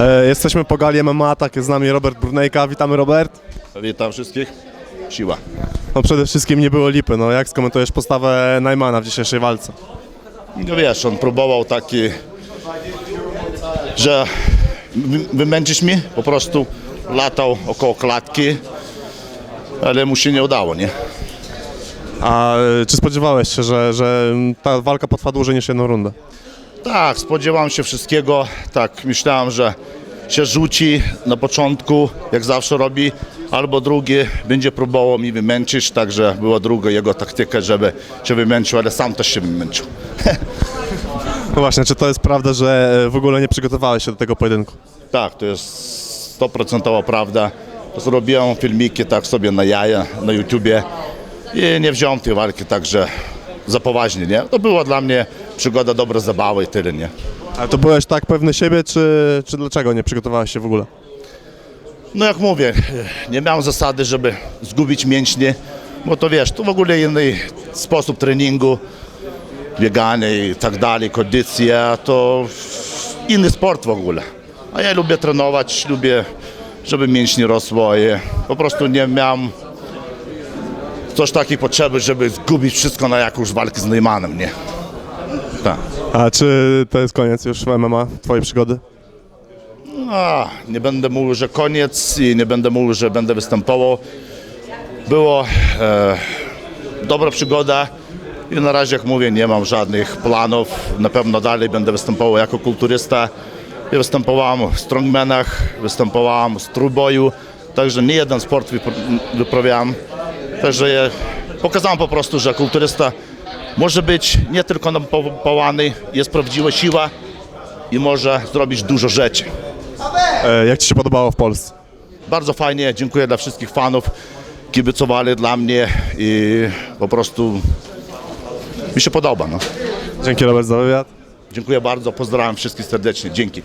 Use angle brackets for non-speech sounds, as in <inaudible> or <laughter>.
E, jesteśmy po gali MMA, tak jest z nami Robert Brunejka. Witamy Robert. Witam wszystkich. Siła. No przede wszystkim nie było lipy, no jak skomentujesz postawę Najmana w dzisiejszej walce? No wiesz, on próbował taki, że wy- wymęczyć mnie, po prostu latał około klatki, ale mu się nie udało, nie? A e, czy spodziewałeś się, że, że ta walka potrwa dłużej niż jedną rundę? Tak, spodziewałem się wszystkiego, tak, myślałem, że się rzuci na początku, jak zawsze robi, albo drugi będzie próbował mi wymęczyć, także była druga jego taktyka, żeby się wymęczył, ale sam też się wymęczył. <laughs> No właśnie, czy to jest prawda, że e, w ogóle nie przygotowałeś się do tego pojedynku? Tak, to jest stoprocentowa prawda. Zrobiłem filmiki tak sobie na jaja na YouTubie i nie wziąłem tej walki także za poważnie, nie? To była dla mnie przygoda, dobra zabawa i tyle, nie? Ale to byłeś tak pewny siebie, czy, czy dlaczego nie przygotowałeś się w ogóle? No jak mówię, nie miałem zasady, żeby zgubić mięśnie, bo to wiesz, to w ogóle inny sposób treningu, bieganie i tak dalej, kondycja, to inny sport w ogóle. A ja lubię trenować, lubię, żeby mięśnie rosło i po prostu nie miałem coś takiej potrzeby, żeby zgubić wszystko na jakąś walkę z Neumannem, nie? Tak. A czy to jest koniec już MMA, twojej przygody? A, nie będę mówił, że koniec i nie będę mówił, że będę występował. Było e, dobra przygoda i na razie, jak mówię, nie mam żadnych planów. Na pewno dalej będę występował jako kulturysta. Ja występowałem w strongmanach, występowałem w trójboju, także nie jeden sport wypr- wyprawiałem. Także pokazałem po prostu, że kulturysta może być nie tylko napompowany, jest prawdziwa siła i może zrobić dużo rzeczy. E, jak ci się podobało w Polsce? Bardzo fajnie, dziękuję dla wszystkich fanów, kibicowali dla mnie i po prostu mi się podoba. No. Dzięki Robert za wywiad. Dziękuję bardzo, pozdrawiam wszystkich serdecznie, dzięki.